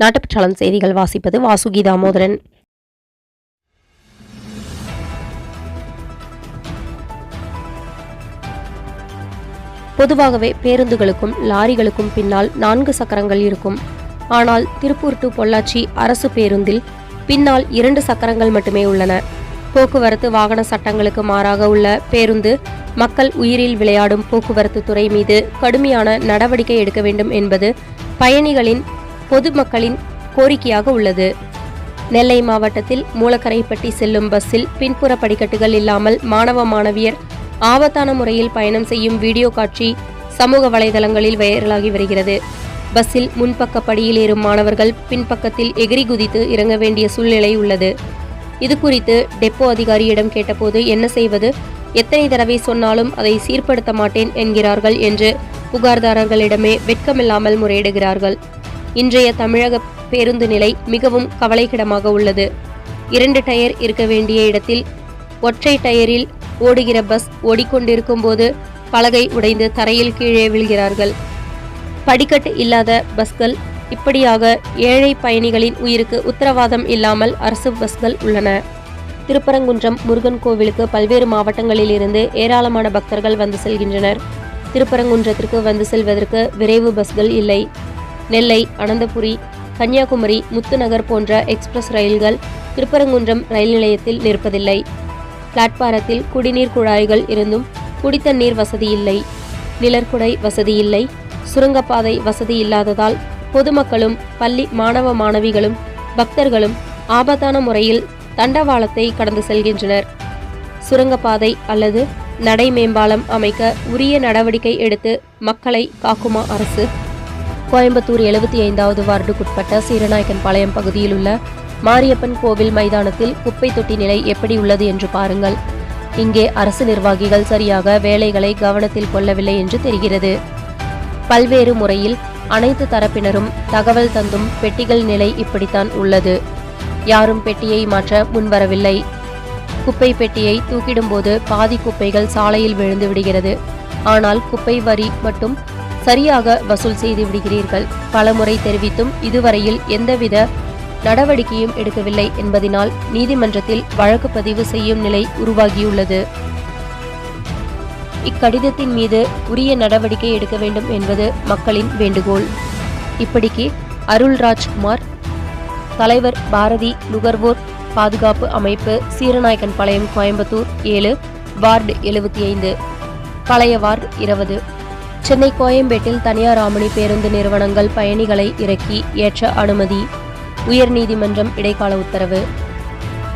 நாட்டுப்பற்றாளன் செய்திகள் வாசிப்பது வாசுகி தாமோதரன் பொதுவாகவே பேருந்துகளுக்கும் லாரிகளுக்கும் பின்னால் நான்கு சக்கரங்கள் இருக்கும். ஆனால் திருப்பூர் டு பொள்ளாச்சி அரசு பேருந்தில் பின்னால் இரண்டு சக்கரங்கள் மட்டுமே உள்ளன. போக்குவரத்து வாகன சட்டங்களுக்கு மாறாக உள்ள பேருந்து மக்கள் உயிரில் விளையாடும் போக்குவரத்து துறை மீது கடுமையான நடவடிக்கை எடுக்க வேண்டும் என்பது பயணிகளின் பொதுமக்களின் கோரிக்கையாக உள்ளது. நெல்லை மாவட்டத்தில் மூலக்கரைப்பட்டி செல்லும் பஸ்ஸில் பின்புற படிக்கட்டுகள் இல்லாமல் மாணவ மாணவியர் ஆபத்தான முறையில் பயணம் செய்யும் வீடியோ காட்சி சமூக வலைதளங்களில் வைரலாகி வருகிறது. பஸ்ஸில் முன்பக்க படியில் ஏறும் மாணவர்கள் பின்பக்கத்தில் எகிரி குதித்து இறங்க வேண்டிய சூழ்நிலை உள்ளது. இது குறித்து டெப்போ அதிகாரியிடம் கேட்டபோது என்ன செய்வது? எத்தனை தடவை சொன்னாலும் அதை சீர்படுத்த மாட்டேன் என்கிறார்கள் என்று புகார்தாரர்களிடமே வெட்கமில்லாமல் முறையிடுகிறார்கள். இன்றைய தமிழக பேருந்து நிலை மிகவும் கவலைக்கிடமாக உள்ளது. இரண்டு டயர் இருக்க வேண்டிய இடத்தில் ஒற்றை டயரில் ஓடுகிற பஸ் ஓடிக்கொண்டிருக்கும் போது பலகை உடைந்து தரையில் கீழே விழுகிறார்கள். படிக்கட்டு இல்லாத பஸ்கள் இப்படியாக ஏழை பயணிகளின் உயிருக்கு உத்தரவாதம் இல்லாமல் அரசு பஸ்கள் உள்ளன. திருப்பரங்குன்றம் முருகன் கோவிலுக்கு பல்வேறு மாவட்டங்களில் இருந்து ஏராளமான பக்தர்கள் வந்து செல்கின்றனர். திருப்பரங்குன்றத்திற்கு வந்து செல்வதற்கு விரைவு பஸ்கள் இல்லை. நெல்லை அனந்தபுரி கன்னியாகுமரி முத்துநகர் போன்ற எக்ஸ்பிரஸ் ரயில்கள் திருப்பரங்குன்றம் ரயில் நிலையத்தில் நிற்பதில்லை. பிளாட்பாரத்தில் குடிநீர் குழாய்கள் இருந்தும் குடித்தண்ணீர் வசதி இல்லை. நிழற்குடை வசதி இல்லை. சுரங்கப்பாதை வசதி இல்லாததால் பொதுமக்களும் பள்ளி மாணவ மாணவிகளும் பக்தர்களும் ஆபத்தான முறையில் தண்டவாளத்தை கடந்து செல்கின்றனர். சுரங்கப்பாதை அல்லது நடை மேம்பாலம் அமைக்க உரிய நடவடிக்கை எடுத்து மக்களை காக்குமா அரசு? கோயம்புத்தூர் எழுபத்தி ஐந்தாவது வார்டுக்குட்பட்ட சீரநாயக்கன் பாளையம் பகுதியில் உள்ள மாரியப்பன் கோவில் மைதானத்தில் குப்பை தொட்டி நிலை எப்படி உள்ளது என்று பாருங்கள். இங்கே அரசு நிர்வாகிகள் சரியாக வேலைகளை கவனத்தில் கொள்ளவில்லை என்று தெரிகிறது. பல்வேறு முறையில் அனைத்து தரப்பினரும் தகவல் தந்தும் பெட்டிகள் நிலை இப்படித்தான் உள்ளது. யாரும் பெட்டியை மாற்ற முன்வரவில்லை. குப்பை பெட்டியை தூக்கிடும்போது பாதி குப்பைகள் சாலையில் விழுந்து விடுகிறது. ஆனால் குப்பை வரி மட்டும் சரியாக வசூல் செய்து விடுகிறீர்கள். பலமுறை தெரிவித்தும் இதுவரையில் எந்தவித நடவடிக்கையும் எடுக்கவில்லை என்பதினால் நீதிமன்றத்தில் வழக்கு பதிவு செய்யும் நிலை உருவாகியுள்ளது. இக்கடிதத்தின் மீது உரிய நடவடிக்கை எடுக்க வேண்டும் என்பது மக்களின் வேண்டுகோள். இப்படிக்கு அருள்ராஜ்குமார் தலைவர் பாரதி நுகர்வோர் பாதுகாப்பு அமைப்பு சீரநாயக்கன் பாளையம் கோயம்புத்தூர் ஏழு வார்டு எழுபத்தி ஐந்து பழைய வார்டு இருபது. சென்னை கோயம்பேட்டில் தனியார் ஆமணி பேருந்து நிறுவனங்கள் பயணிகளை இறக்கி ஏற்ற அனுமதி. உயர்நீதிமன்றம் இடைக்கால உத்தரவு.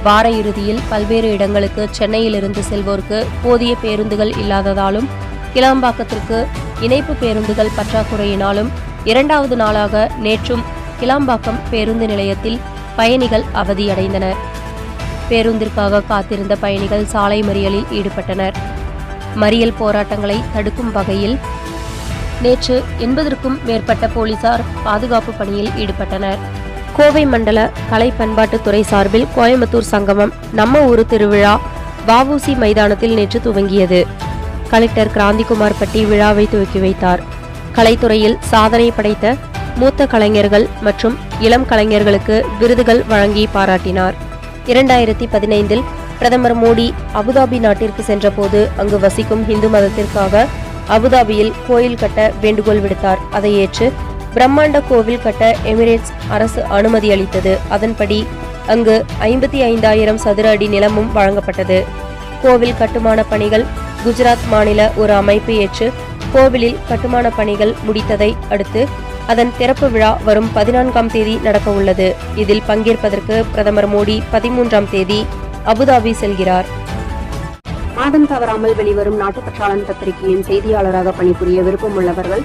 வார இறுதியில் பல்வேறு இடங்களுக்கு சென்னையிலிருந்து செல்வோருக்கு போதிய பேருந்துகள் இல்லாததாலும் கிளாம்பாக்கத்திற்கு இணைப்பு பேருந்துகள் பற்றாக்குறையினாலும் இரண்டாவது நாளாக நேற்றும் கிளாம்பாக்கம் பேருந்து நிலையத்தில் பயணிகள் அவதியடைந்தனர். பேருந்திற்காக காத்திருந்த பயணிகள் சாலை மறியலில் ஈடுபட்டனர். மறியல் போராட்டங்களை தடுக்கும் வகையில் நேற்று எண்பதற்கும் மேற்பட்ட போலீசார் பாதுகாப்பு பணியில் ஈடுபட்டனர். கோவை மண்டல கலை பண்பாட்டுத்துறை சார்பில் கோயம்புத்தூர் சங்கமம் நம்ம ஊரு திருவிழா வாவூசி மைதானத்தில் நேற்று துவங்கியது. கலெக்டர் கிராந்திகுமார் பட்டி விழாவை துவக்கி வைத்தார். கலைத்துறையில் சாதனை படைத்த மூத்த கலைஞர்கள் மற்றும் இளம் கலைஞர்களுக்கு விருதுகள் வழங்கி பாராட்டினார். இரண்டாயிரத்தி பதினைந்தில் பிரதமர் மோடி அபுதாபி நாட்டிற்கு சென்றபோது அங்கு வசிக்கும் இந்து மதத்திற்காக அபுதாபியில் கோயில் கட்ட வேண்டுகோள் விடுத்தார். அதை ஏற்று பிரம்மாண்ட கோவில் கட்ட எமிரேட்ஸ் அரசு அனுமதி அளித்தது. அதன்படி அங்கு ஐம்பத்தி ஐந்தாயிரம் சதுர அடி நிலமும் வழங்கப்பட்டது. கோவில் கட்டுமான பணிகள் குஜராத் மாநில ஒரு அமைப்பு ஏற்று கோவிலில் கட்டுமான பணிகள் முடித்ததை அடுத்து அதன் திறப்பு விழா வரும் பதினான்காம் தேதி நடக்க உள்ளது. இதில் பங்கேற்பதற்கு பிரதமர் மோடி பதிமூன்றாம் தேதி அபுதாபி செல்கிறார். மாதம் தவறாமல் வெளிவரும் நாட்டுப்பற்றாளன் பத்திரிகையின் செய்தியாளராக பணிபுரிய விருப்பமுள்ளவர்கள்